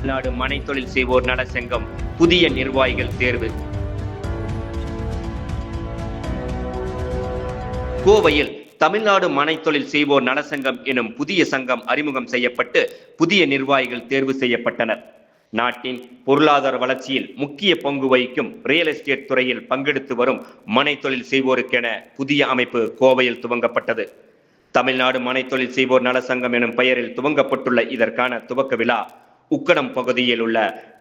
தமிழ்நாடு மனை தொழில் செய்வோர் நல சங்கம் புதிய நிர்வாகிகள் தேர்வு. கோவையில் தமிழ்நாடு மனை தொழில் செய்வோர் நலசங்கம் எனும் புதிய சங்கம் அறிமுகம் செய்யப்பட்டு புதிய நிர்வாகிகள் தேர்வு செய்யப்பட்டனர். நாட்டின் பொருளாதார வளர்ச்சியில் முக்கிய பங்கு வகிக்கும் ரியல் எஸ்டேட் துறையில் பங்கெடுத்து வரும் மனை தொழில் செய்வோருக்கென புதிய அமைப்பு கோவையில் துவங்கப்பட்டது. தமிழ்நாடு மனை தொழில் செய்வோர் நலசங்கம் எனும் பெயரில் துவங்கப்பட்டுள்ள இதற்கான துவக்க விழா உக்கடம் பகுதியில் உள்ள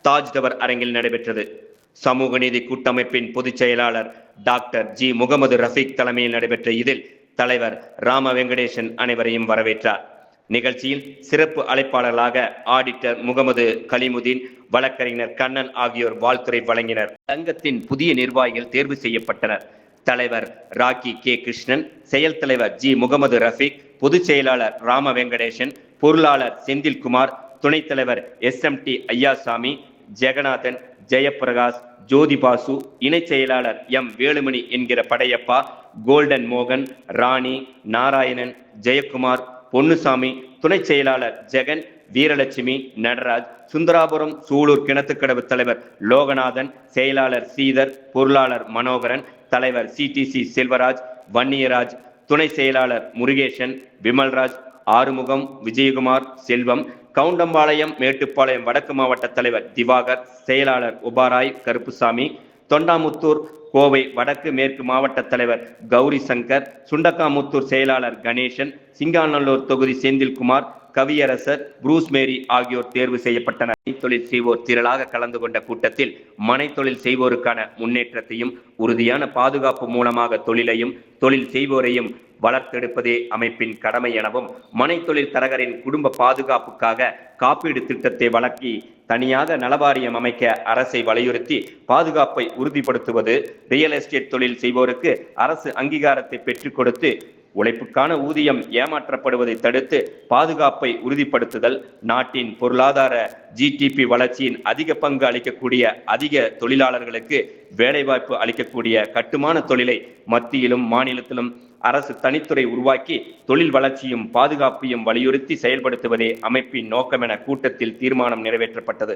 தாஜ்தவர் அரங்கில் நடைபெற்றது. சமூக நீதி கூட்டமைப்பின் பொதுச் செயலாளர் டாக்டர் ஜி. முகமது ரஃபீக் தலைமையில் நடைபெற்ற இதில் தலைவர் ராம வெங்கடேசன் அனைவரையும் வரவேற்றார். நிகழ்ச்சியில் சிறப்பு அழைப்பாளர்களாக ஆடிட்டர் முகமது கலிமுதீன் வழக்கறிஞர் கண்ணன் ஆகியோர் வாழ்த்துறை வழங்கினர். சங்கத்தின் புதிய நிர்வாகிகள் தேர்வு செய்யப்பட்டனர். தலைவர் ராக்கி கே. கிருஷ்ணன் செயல் தலைவர் ஜி. முகமது ரஃபீக் பொதுச் செயலாளர் ராம வெங்கடேசன் பொருளாளர் செந்தில்குமார் துணைத் தலைவர் S M D Ayyasamy Jaganathan Jayaprakash Jothibasu இணைச் செயலாளர் எம் வேலுமணி என்கிற படையப்பா கோல்டன் மோகன் ராணி நாராயணன் ஜெயக்குமார் பொன்னுசாமி துணைச் செயலாளர் ஜெகன் வீரலட்சுமி நடராஜ் சுந்தராபுரம் சூலூர் கிணத்துக்கடவு தலைவர் லோகநாதன் செயலாளர் சீதர் பொருளாளர் மனோகரன் தலைவர் சிடிசி செல்வராஜ் வன்னியராஜ் துணை செயலாளர் முருகேசன் விமல்ராஜ் ஆறுமுகம் விஜயகுமார் செல்வம் கவுண்டம்பாளையம் மேட்டுப்பாளையம் வடக்கு மாவட்ட தலைவர் திவாகர் செயலாளர் உபாராய் கருப்புசாமி தொண்டாமுத்தூர் கோவை வடக்கு மேற்கு மாவட்ட தலைவர் கௌரி சங்கர் சுண்டக்காமுத்தூர் செயலாளர் கணேசன் சிங்காநல்லூர் தொகுதி செந்தில்குமார் கவியரசர் புரூஸ் மேரி ஆகியோர் தேர்வு செய்யப்பட்டனர். மனைத்தொழில் செய்வோர் திரளாக கலந்து கொண்ட கூட்டத்தில் மனைத்தொழில் செய்வோருக்கான முன்னேற்றத்தையும் உறுதியான பாதுகாப்பு மூலமாக தொழிலையும் தொழில் செய்வோரையும் வளர்த்தெடுப்பதே அமைப்பின் கடமை எனவும் மனைத்தொழில் தரகரின் குடும்ப பாதுகாப்புக்காக காப்பீடு திட்டத்தை வழங்கி தனியாக நலவாரியம் அமைக்க அரசை வலியுறுத்தி பாதுகாப்பை உறுதிப்படுத்துவது ரியல் எஸ்டேட் தொழில் செய்வோருக்கு அரசு அங்கீகாரத்தை பெற்றுக் கொடுத்து உழைப்புக்கான ஊதியம் ஏமாற்றப்படுவதை தடுத்து பாதுகாப்பை உறுதிப்படுத்துதல் நாட்டின் பொருளாதார ஜிடிபி வளர்ச்சியின் அதிக பங்கு அளிக்கக்கூடிய அதிக தொழிலாளர்களுக்கு வேலைவாய்ப்பு அளிக்கக்கூடிய கட்டுமான தொழிலை மத்தியிலும் மாநிலத்திலும் அரசு தனித்துறை உருவாக்கி தொழில் வளர்ச்சியும் பாதுகாப்பையும் வலியுறுத்தி செயல்படுத்துவதே அமைப்பின் நோக்கம் என கூட்டத்தில் தீர்மானம் நிறைவேற்றப்பட்டது.